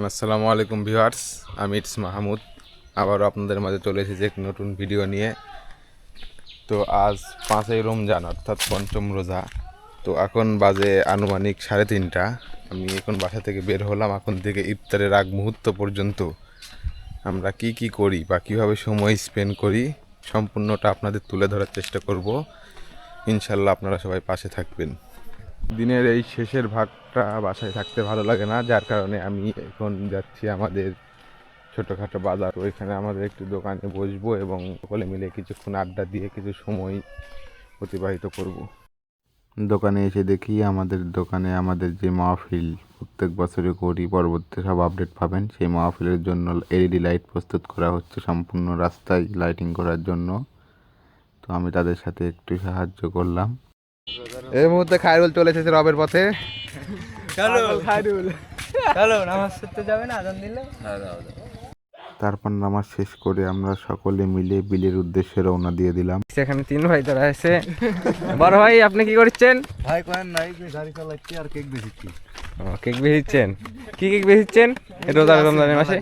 আসসালামু আলাইকুম ভিউয়ার্স, আমি ইটস মাহমুদ। আবারও আপনাদের মাঝে চলে এসেছি এক নতুন ভিডিও নিয়ে। তো আজ পাঁচই রমজান, অর্থাৎ পঞ্চম রোজা। তো এখন বাজে আনুমানিক সাড়ে তিনটা। আমি এখন বাসা থেকে বের হলাম, এখন থেকে ইফতারের আগ মুহূর্ত পর্যন্ত আমরা কি কি করি বা কীভাবে সময় স্পেন্ড করি, সম্পূর্ণটা আপনাদের তুলে ধরার চেষ্টা করব। ইনশাল্লাহ আপনারা সবাই পাশে থাকবেন। দিনের এই শেষের ভাগটা বাসায় থাকতে ভালো লাগে না, যার কারণে আমি এখন যাচ্ছি আমাদের ছোটোখাটো বাজার। ওইখানে আমাদের একটু দোকানে বসবো এবং সকলে মিলে কিছুক্ষণ আড্ডা দিয়ে কিছু সময় অতিবাহিত করব। দোকানে এসে দেখি আমাদের দোকানে আমাদের যে মাহফিল, প্রত্যেক বছরে করি পরবর্তী সব আপডেট পাবেন। সেই মাহফিলের জন্য এলইডি লাইট প্রস্তুত করা হচ্ছে সম্পূর্ণ রাস্তায়, লাইটিং করার জন্য। তো আমি তাদের সাথে একটু সাহায্য করলাম। এই মুহূর্তে খায়রুল চলে এসেছে রবের পথে। চলো খাইরুল চলো নামাজ পড়তে যাবে না? আজান দিলে? তারপর নামাজ শেষ করে আমরা সকলে মিলে বিলের উদ্দেশ্যে রওনা দিয়ে দিলাম। সেখানে তিন ভাই তোরা আছে। বড় ভাই আপনি কি করছেন? ভাই কয়েন নাই যে গাড়ি চালাচ্ছি আর কেক বেশিচ্ছি ও কেক বেচিচ্ছেন? কি কেক বেচিচ্ছেন? এই রোজার রমজানের মাসে?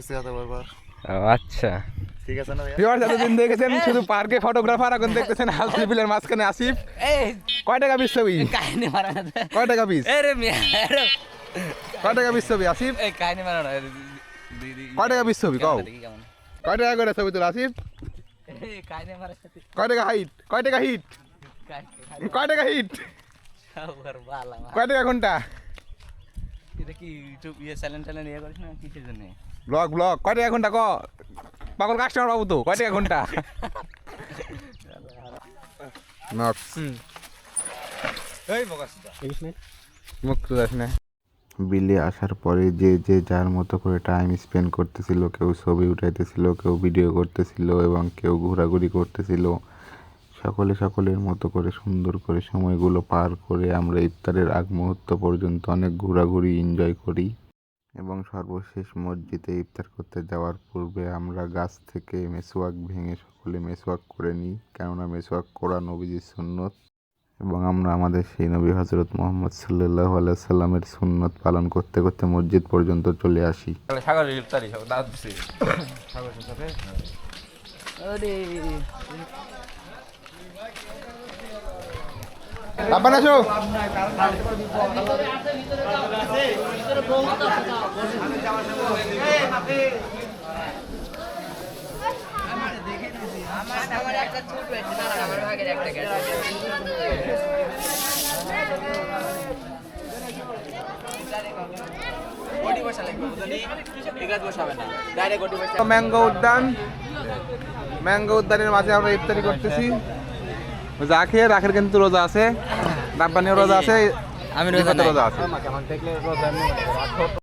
ও আচ্ছা। ঠিক আছে না ভিউয়ার্স এতদিন দেখেছেন শুধু পার্কে ফটোগ্রাফার এখন দেখতেছেন হালসি বিলের মাঝখানে আসিফ কয় টাকা পিস ছবি কাহিনী মারা না কয় টাকা পিস এ মিয়া কয় টাকা পিস ছবি আসিফ এই কাহিনী মারা না কয় টাকা পিস ছবি কও কয় টাকা করে ছবি তোলা আসিফ এই কয় টাকা হাইট কয় টাকা হিট কয় টাকা হিট কয় টাকা ঘণ্টা এটা কি ইউটিউব ইয়ে চ্যানেল চ্যানেল ইয়ে করিস না কিসের জন্য ব্লগ ব্লগ কয় টাকা ঘণ্টা ক পাগল কাস্টমার বাবু তো কয় টাকা ঘণ্টা? বিলে আসার পরে যে যে যার মতো করে টাইম স্পেন্ড করতেছিল কেউ ছবি উঠাইতেছিল কেউ ভিডিও করতেছিল এবং কেউ ঘোরাঘুরি করতেছিল সকলে সকলের মতো করে সুন্দর করে সময়গুলো পার করে আমরা ইফতারের আগ মুহূর্ত পর্যন্ত অনেক ঘোরাঘুরি এনজয় করি। এবং সর্বশেষ মসজিদে ইফতার করতে যাওয়ার পূর্বে আমরা গাছ থেকে মেসোয়াক ভেঙে সকলে মেসোয়াক করে নিই কেননা মেসোয়াক করা নবীজির সুন্নত এবং আমরা আমাদের সেই নবী হজরত মোহাম্মদ সাল্লাহ সাল্লামের সুন্নত পালন করতে করতে মসজিদ পর্যন্ত চলে আসি। ইফতারি সব দাঁত দিছি আরে আব্বান আসো। ম্যাঙ্গো উদ্যান। ম্যাঙ্গো উদ্যানের মাঝে আমরা ইফতারি করতেছি। যা খেয়ে রাখের কিন্তু রোজা আছে। রাব্বানিও রোজা আছে আমি রোজা রোজা আছে।